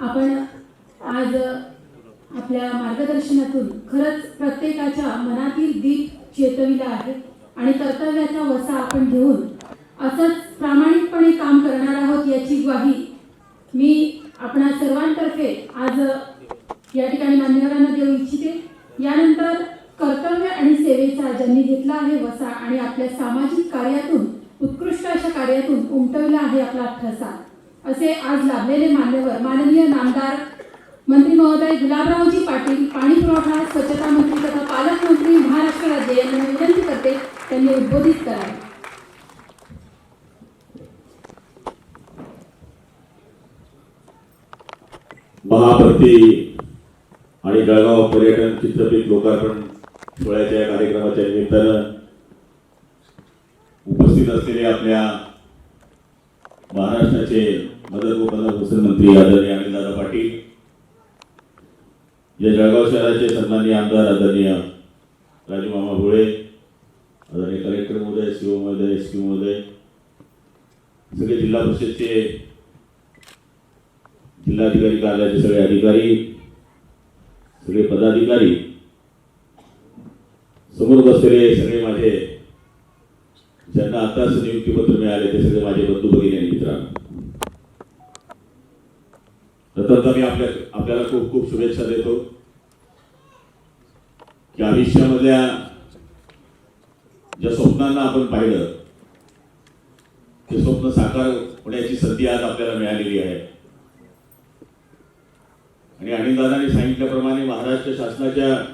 आपण आज आपल्या मार्गदर्शनातून खरंच प्रत्येकाच्या मनातील दीप चेतविला आहे आणि कर्तव्याचा वसा आपण घेऊन असंच प्रामाणिकपणे काम करणार आहोत याची ग्वाही मी आपणा सर्वांतर्फे आज या ठिकाणी मान्यवरांना देऊ इच्छिते. यानंतर कर्तव्य आणि सेवेचा ज्यांनी घेतला आहे वसा आणि आपल्या सामाजिक कार्यातून उत्कृष्ट अशा कार्यातून उमटविला आहे आपला ठसा. असे आज लाभलेले मान्यवर माननीय नामदार मंत्री महोदय गुलाबरावजी पाटील पाणी पुरवठा स्वच्छता मंत्री तथा पालकमंत्री महाराष्ट्र राज्य यांना विनंती करते त्यांनी उद्बोधित करावे. महाप्रती आणि जळगाव पर्यटन चित्रपट लोकार्पण सोहळ्याच्या या कार्यक्रमाच्या निमित्तानं उपस्थित असलेले आपल्या महाराष्ट्राचे मदत व मंत्री आदरणीय अनिलदादा पाटील या जळगाव शहराचे सन्माननीय आमदार आदरणीय राजूमामा भोळे आदरणीय कलेक्टर महोदय सी महोदय एस पी महोदय सगळे जिल्हा परिषदचे जिल्हाधिकारी कार्यालयाचे सगळे अधिकारी सगळे पदाधिकारी समोर बसलेले सगळे माझे ज्यांना आताच नियुक्तीपत्र मिळाले ते सगळे माझे बंधू भगिनी आणि मित्रांनो. प्रथमतः मी आपल्या आपल्याला खूप खूप शुभेच्छा देतो. की आयुष्यामधल्या ज्या स्वप्नांना आपण पाहिलं ते स्वप्न साकार होण्याची संधी आज आपल्याला मिळालेली आहे. आणि अनिलदादांनी सांगितल्याप्रमाणे महाराष्ट्र शासनाच्या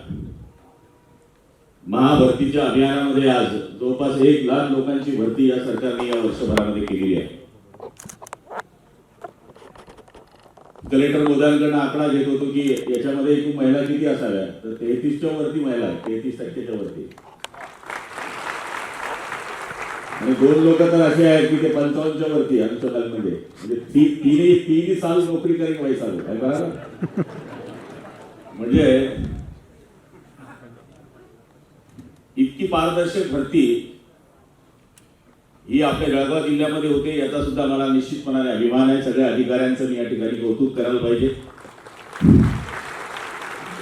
महाभरतीच्या अभियानामध्ये आज जवळपास एक लाख लोकांची भरती या सरकारने या वर्षभरामध्ये केलेली आहे. कलेक्टर मोदयांकडनं आकडा घेत होतो की याच्यामध्ये एकूण महिला किती असाव्या? तर तेहतीसच्या वरती महिला तेहतीस टक्केच्या वरती. आणि दोन लोक तर असे आहेत की ते पंचावन्नच्या वरती आमच्या म्हणजे म्हणजे ती तिन्ही तिन्ही साल नोकरी करीन वय चालू आहे बरोबर? म्हणजे इतकी पारदर्शक भरती ही आपल्या जळगाव जिल्ह्यामध्ये होते याचा सुद्धा मला निश्चितपणाने अभिमान आहे. सगळ्या अधिकाऱ्यांचं मी या ठिकाणी कौतुक करायला पाहिजे.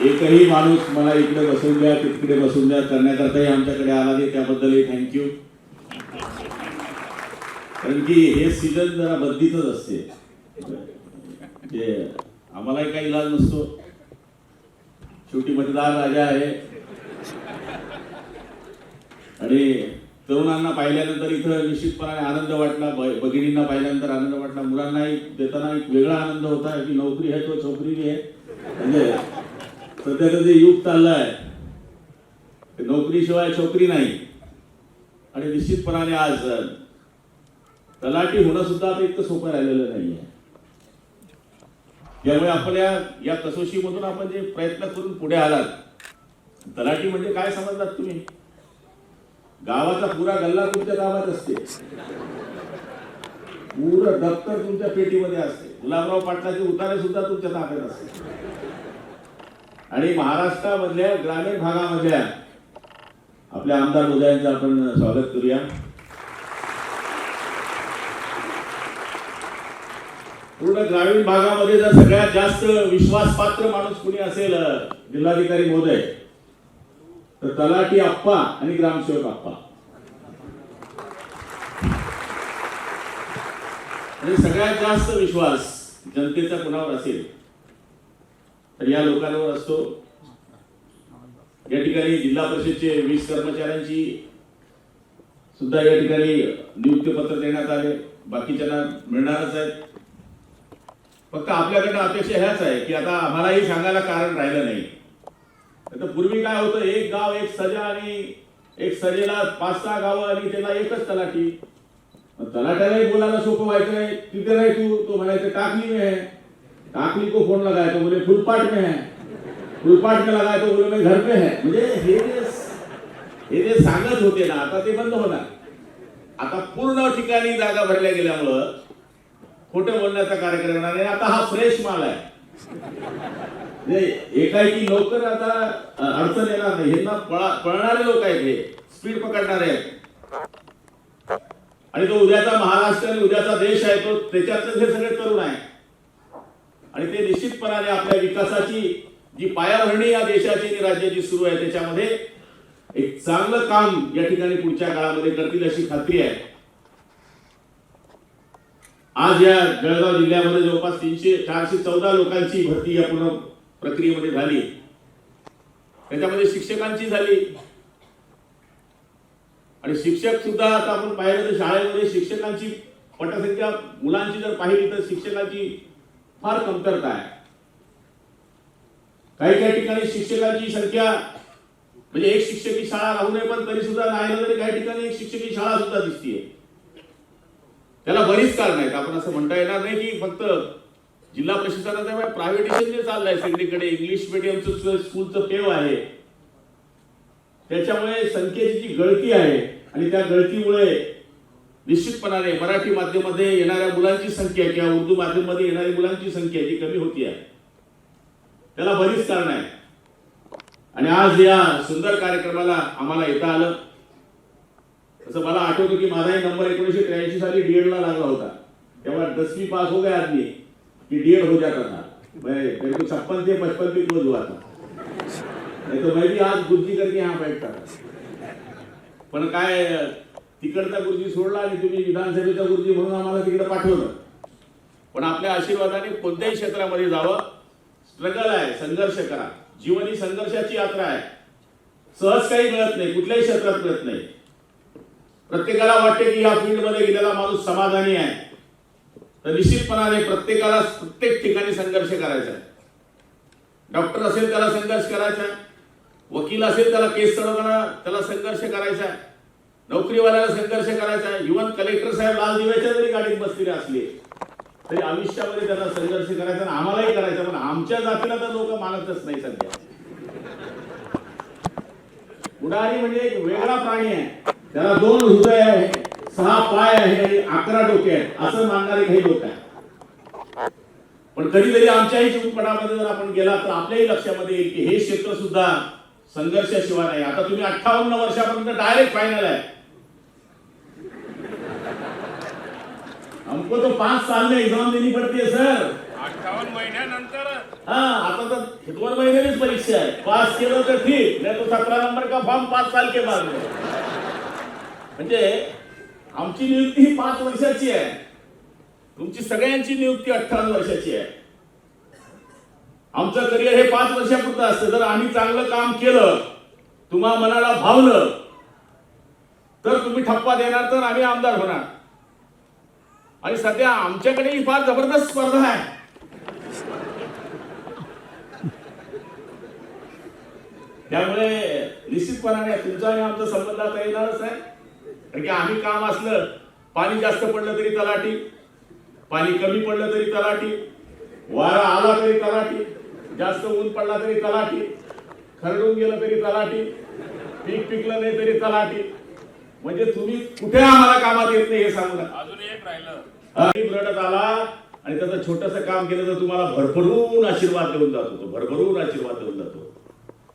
एकही माणूस मला इकडे बसून द्या तिकडे बसून द्या करण्याकरताही आमच्याकडे आला नाही त्याबद्दलही थँक्यू कारण की हे सीझन जरा बद्दीतच असते. म्हणजे आम्हालाही काही इलाज नसतो. शेवटी मतदार राजा आहे. आणि तरुणांना पाहिल्यानंतर इथं निश्चितपणाने आनंद वाटला भगिनींना पाहिल्यानंतर आनंद वाटला मुलांनाही देताना एक वेगळा आनंद होता की नोकरी आहे तो छोकरी आहे. म्हणजे सध्याचं जे युग चाललं आहे नोकरीशिवाय छोकरी नाही. आणि निश्चितपणाने आज तलाठी होणं सुद्धा आता इतकं सोपं राहिलेलं नाही आहे त्यामुळे आपल्या या कसोशीमधून आपण जे प्रयत्न करून पुढे आलात तलाठी म्हणजे काय समजलात तुम्ही? गावाचा पुरा गल्ला तुमच्या गावात असते. पूर्ण दप्तर तुमच्या पेटीमध्ये असते. गुलाबराव पाटलाचे उतारे सुद्धा तुमच्या ताब्यात असते. आणि महाराष्ट्रामधल्या ग्रामीण भागामधल्या आपल्या आमदार उदयांचं आपण स्वागत करूया. पूर्ण ग्रामीण भागामध्ये जर सगळ्यात जास्त विश्वासपात्र माणूस कुणी असेल जिल्हाधिकारी महोदय तर तलाठी आप्पा आणि ग्रामसेवक आप्पा. आणि सगळ्यात जास्त विश्वास जनतेचा कुणावर असेल? तर या लोकांवर असतो. या ठिकाणी जिल्हा परिषदचे वीस कर्मचाऱ्यांची सुद्धा या ठिकाणी नियुक्तीपत्र देण्यात आले. बाकीच्यांना मिळणारच आहेत. फक्त आपल्याकडनं अपेक्षा ह्याच आहे की आता आम्हालाही सांगायला कारण राहिलं नाही. आता पूर्वी काय होतं एक गाव एक सजा आणि एक सजेला पाच सहा गावं आणि त्याला एकच तलाठी. तलाट्यालाही बोलायला सोपं व्हायचं आहे तिथे नाही तू तो म्हणायचं टाकली में है टाकली को फोन लगाया तो बोले फुलपाट में है. फुलपाट में लगाया तो बोले मैं घर पे है. म्हणजे हे जे हे जे सांगत होते ना आता ते बंद होणार. आता पूर्ण ठिकाणी जागा भरल्या गेल्यामुळं खोटं बोलण्याचा कार्यक्रम येणार नाही आता हा फ्रेश माल आहे. एकाएकी लवकर आता अडचण येणार नाही. यांना पळणारे लोक आहेत हे. स्पीड पकडणारे आहेत. आणि तो उद्याचा महाराष्ट्र आणि उद्याचा देश आहे तो त्याच्यातच हे सगळे तरुण आहे आणि ते निश्चितपणाने आपल्या विकासाची जी पायाभरणी या देशाची आणि राज्याची सुरू आहे त्याच्यामध्ये एक चांगलं काम या ठिकाणी पुढच्या काळामध्ये करतील अशी खात्री आहे. आज या जळगाव जिल्ह्यामध्ये जवळपास तीनशे चारशे चौदा लोकांची भरती या पूर्ण प्रक्रियेमध्ये झाली. त्याच्यामध्ये शिक्षकांची झाली. आणि शिक्षक सुद्धा आता आपण पाहिलं तर शाळेमध्ये शिक्षकांची पटसंख्या मुलांची जर पाहिली तर शिक्षकांची फार कमतरता आहे. काही काही ठिकाणी शिक्षकांची संख्या म्हणजे एक शिक्षकी शाळा राहू नये पण तरी सुद्धा नाही तरी काही ठिकाणी एक शिक्षकी शाळा सुद्धा दिसतीये. त्याला बरीच कारण आहेत. आपण असं म्हणता येणार नाही की फक्त जिल्हा प्रशासनाचं प्रायव्हेटेशन जे चाललंय सगळीकडे. इंग्लिश मिडियमचं स्कूलचं पेव आहे. त्याच्यामुळे संख्येची जी गळती आहे आणि त्या गळतीमुळे निश्चितपणाने मराठी माध्यमामध्ये येणाऱ्या मुलांची संख्या किंवा उर्दू माध्यमामध्ये येणाऱ्या मुलांची संख्या जी कमी होती आहे. त्याला बरीच कारण आहे आणि आज या सुंदर कार्यक्रमाला आम्हाला येता आलं. तसं मला आठवतो की माझाही नंबर एकोणीसशे त्र्याऐंशी साली डीएडला लागला होता. तेव्हा दसवी पास हो गया आदमी. कि डीएड हो जाता था। मैं मेरे को छप्पन से पचपन भी क्लोज हुआ था। नहीं तो मैं भी आज गुरुजी करके यहाँ बैठता था। पण काय तिकडचा गुरुजी सोडला आणि तुम्ही विधानसभेचा गुरुजी म्हणून आम्हाला तिकडे पाठवलं. पण आपल्या आशीर्वादाने कोणत्याही क्षेत्रामध्ये जावं. स्ट्रगल आहे संघर्ष करा. जीवन ही संघर्षाची यात्रा आहे. सहज काही मिळत नाही कुठल्याही क्षेत्रात मिळत नाही. प्रत्येकाला वाटते की या फील्डमध्ये गेलेला माणूस समाधानी आहे. तर निश्चितपणाने प्रत्येकाला प्रत्येक ठिकाणी संघर्ष करायचा आहे. डॉक्टर असेल त्याला संघर्ष करायचा आहे. वकील असेल त्याला केस चढवताना त्याला संघर्ष करायचा आहे. नोकरीवाल्याला संघर्ष करायचा आहे. इव्हन कलेक्टर साहेब लाल दिव्याच्या जरी गाडीत बसलेले असले तरी आयुष्यामध्ये त्यांना संघर्ष करायचा आणि आम्हालाही करायचा पण आमच्या जातीला तर लोक मानतच नाही सध्या. उडारी म्हणजे एक वेगळा प्राणी आहे. त्याला दोन हृदय आहे. सहा पाय आहे आणि अकरा डोके आहेत. असं मानणारे काही लोक आहेत. पण कधीतरी आमच्याही चिमपडामध्ये जर आपण गेला तर आपल्याही लक्षामध्ये येईल की हे क्षेत्र सुद्धा संघर्षाशिवाय नाही. आता तुम्ही अठ्ठावन्न वर्षापर्यंत डायरेक्ट फायनल आहे. हमको तो पांच साल में एग्जाम देनी पड़ती है सर अठ्ठावन्न महिन्यानंतर? हाँ आता तर दोन महिन्यानीच परीक्षा आहे. पास केलं तर ठीक नाही तो सतरा नंबर का फॉर्म पाच साल के बाद. म्हणजे आमची नियुक्ती ही पाच वर्षाची आहे. तुमची सगळ्यांची नियुक्ती अठ्ठावन्न वर्षाची आहे. आमचं करिअर हे पाच वर्षापुरतं असतं. जर आम्ही चांगलं काम केलं तुम्हा मनाला भावलं तर तुम्ही ठप्पा देणार तर आम्ही आमदार होणार. आणि सध्या आमच्याकडे ही फार जबरदस्त स्पर्धा आहे. त्यामुळे निश्चितपणाने तुमचा आणि आमचा संबंध आता येणारच आहे. कारण की आम्ही काम असलं पाणी जास्त पडलं तरी तलाठी पाणी कमी पडलं तरी तलाठी वारा आला तरी तलाठी जास्त ऊन पडला तरी तलाठी खरडून गेलं तरी तलाठी पीक पिकलं नाही तरी तलाठी. म्हणजे तुम्ही कुठे आम्हाला कामात येत नाही हे सांगू नका. अजून एक राहिलं. रडत आला आणि त्याचं छोटस काम केलं तर तुम्हाला भरभरून आशीर्वाद देऊन जातो भरभरून आशीर्वाद देऊन जातो.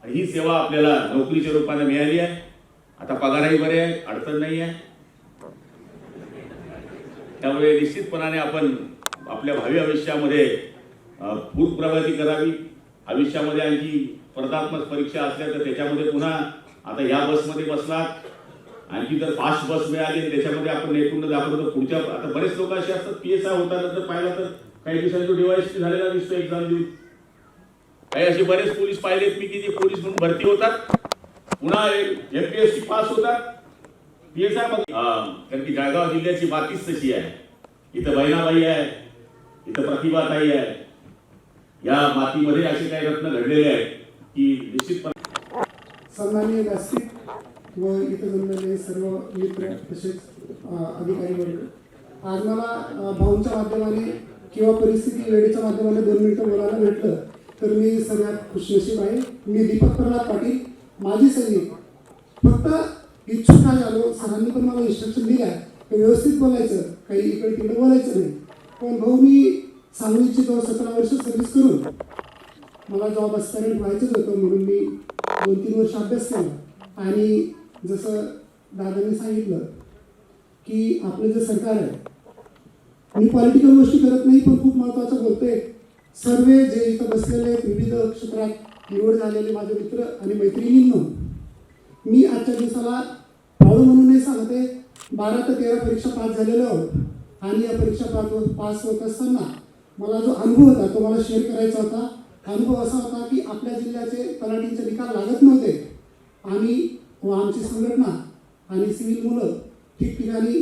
आणि ही सेवा आपल्याला नोकरीच्या रूपाने मिळाली आहे. आता पगारही बरे आहे अडचण नाही आहे. त्यामुळे निश्चितपणाने आपण आपल्या भावी आयुष्यामध्ये अं, प्रगती करावी. आयुष्यामध्ये आणखी स्पर्धात्मक परीक्षा असल्या तर त्याच्यामध्ये पुन्हा आता या बसमध्ये बसलात आणखी जर फास्ट बस मिळाली त्याच्यामध्ये आपण एकूण दाखवतो. तर पुढच्या आता बरेच लोक असे असतात पी एस आय होताना तर पाहिलं तर काही दिवसांनी तो झालेला दिसतो एक्झाम देऊन. काही असे बरेच पोलीस पाहिलेत मी की जे पोलीस म्हणून भरती होतात. पुन्हा एमपीएससी पास होतात पी एस आय कारण की जळगाव जिल्ह्याची बाकीच तशी आहे. इथं बहिणाबाई आहे. इथं प्रतिभाताई आहे. या मातीमध्ये असे काही रत्न घडलेले आहेत की निश्चितपणे सन्माननीय नास्तिक व इथं जमलेले सर्व मित्र तसेच अधिकारी वर्ग आज मला भाऊंच्या माध्यमाने किंवा परिस्थिती वेळेच्या माध्यमाने दोन मिनिटं बोलायला भेटलं तर मी सगळ्यात खुशनशीब आहे. मी दीपक प्रल्हाद पाटील माझी सैनिक फक्त इच्छुक आहे आलो सरांनी पण मला इन्स्ट्रक्शन दिल्या. की व्यवस्थित बोलायचं काही इकडे तिकडे बोलायचं नाही. पण भाऊ मी सांगू इच्छितो सतरा वर्ष सर्व्हिस करून. मला जॉब असताना व्हायचंच होतं म्हणून मी दोन तीन वर्ष अभ्यास केला. आणि जसं दादांनी सांगितलं की आपलं जे सरकार आहे मी पॉलिटिकल गोष्टी करत नाही पण खूप महत्त्वाचं बोलतोय. सर्व जे इथं बसलेले आहेत, विविध क्षेत्रात निवड झालेले माझे मित्र आणि मैत्रिणींनो मी आजच्या दिवसाला हळू म्हणून नाही सांगते बारा ते तेरा परीक्षा पास झालेलो आहोत. आणि या परीक्षा पास पास होत असताना मला जो अनुभव होता तो मला शेअर करायचा होता. अनुभव असा होता की आपल्या जिल्ह्याचे तलाठींचे निकाल लागत नव्हते. आम्ही व आमची संघटना आणि सिव्हिल मुलं ठिकठिकाणी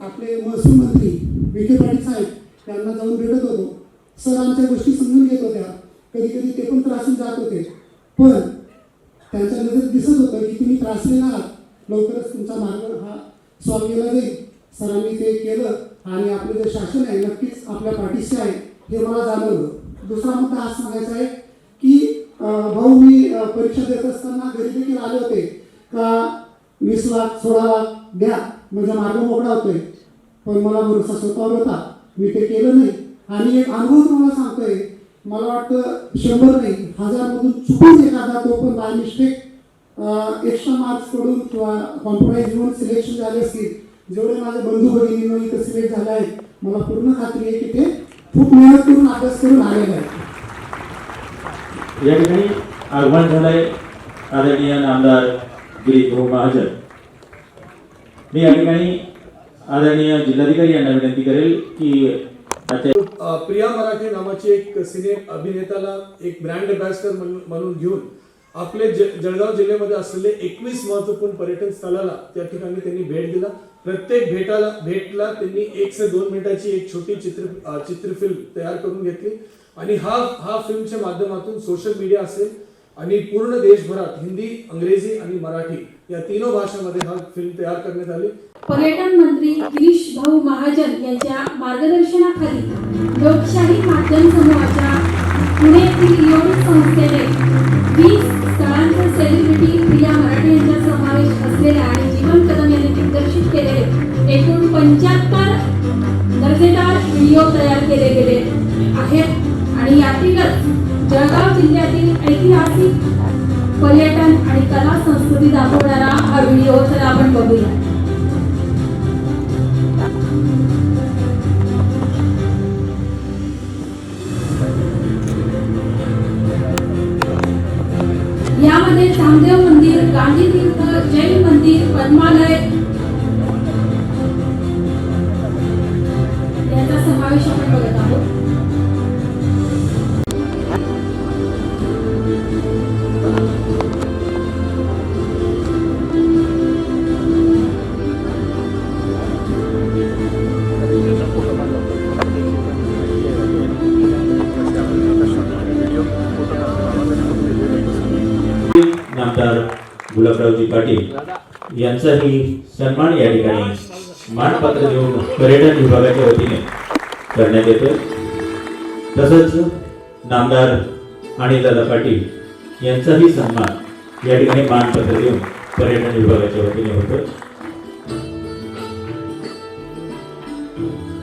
आपले महसूल मंत्री विखे पाटील साहेब त्यांना जाऊन भेटत होतो. सर आमच्या गोष्टी समजून घेत होत्या. कधी कधी ते पण त्रासून जात होते. पण त्यांच्या नजरेत दिसत होतं की तुम्ही त्रासलेला आहात. लवकरच तुमचा मार्ग हा सॉल्व केला जाईल. सरांनी ते केलं आणि आपलं जे शासन आहे नक्कीच आपल्या पाठीशी आहे हे मला जाणवलं. दुसरा मुद्दा हा सांगायचा आहे की भाऊ मी परीक्षा देत असताना घरी देखील आले होते. का वीस लाख सोळा लाख द्या म्हणजे मार्ग मोकळा होतोय. पण मला भरोसा स्वतःवर होता. मी ते केलं नाही. आणि एक अनुभव तुम्हाला सांगतोय. मला वाटतं शंभर नाही हजारमधून चुकून एखादा तो पण बाय मिस्टेक एक्स्ट्रा मार्क्सकडून किंवा कॉम्प्रोमाइज म्हणून सिलेक्शन झाले असतील. जेवढे माझे बंधू भगिनींनो इथं सिलेक्ट झाले आहेत मला पूर्ण खात्री आहे की ते खूप मेहनत करून अभ्यास करून आलेले आहेत. या ठिकाणी आगमन झालंय आदरणीय आमदार गिरीश भाऊ महाजन. मी या ठिकाणी आदरणीय जिल्हाधिकारी यांना विनंती करेल की प्रिया मराठे नावाची एक सिने अभिनेताला एक ब्रँड अँबॅसिडर म्हणून घेऊन आपले जळगाव जिल्ह्यामध्ये असलेले एकवीस महत्त्वपूर्ण पर्यटन स्थळाला त्या ठिकाणी त्यांनी भेट दिला. प्रत्येक भेटाला भेटला त्यांनी एक से दोन मिनिटाची एक छोटी चित्र चित्रफिल्म तयार करून घेतली. आणि हा हा फिल्मच्या माध्यमातून सोशल मीडिया असेल आणि पूर्ण देशभरात हिंदी इंग्रजी आणि मराठी या तीनों भाषांमध्ये हा फिल्म तयार करण्यात आली. पर्यटन मंत्री गिरीश भाऊ महाजन यांच्या मार्गदर्शनाखाली लोकशाही माध्यम समूहाच्या पुणे नियोजित संस्थेने वीस स्थळांचे सेलिब्रिटी प्रिया मराठे यांचा समावेश असलेल्या आणि जीवन कदम यांनी दिग्दर्शित केलेले एकूण पंच्याहत्तर दर्जेदार व्हिडिओ तयार केले गेले आहेत. आणि यातीलच जळगाव जिल्ह्यातील ऐतिहासिक पर्यटन आणि कला संस्कृती दाखवणारा हा व्हिडिओ तर आपण बघूया. यामध्ये चांगदेव मंदिर गांधी तीर्थ जैन मंदिर पद्मालय याचा समावेश आपण बघत आहोत. गुलाबरावजी पाटील यांचाही सन्मान या ठिकाणी मानपत्र देऊन पर्यटन विभागाच्या वतीने करण्यात येतो तसंच नामदार अनिलदादा पाटील यांचाही सन्मान या ठिकाणी मानपत्र देऊन पर्यटन विभागाच्या वतीने होतो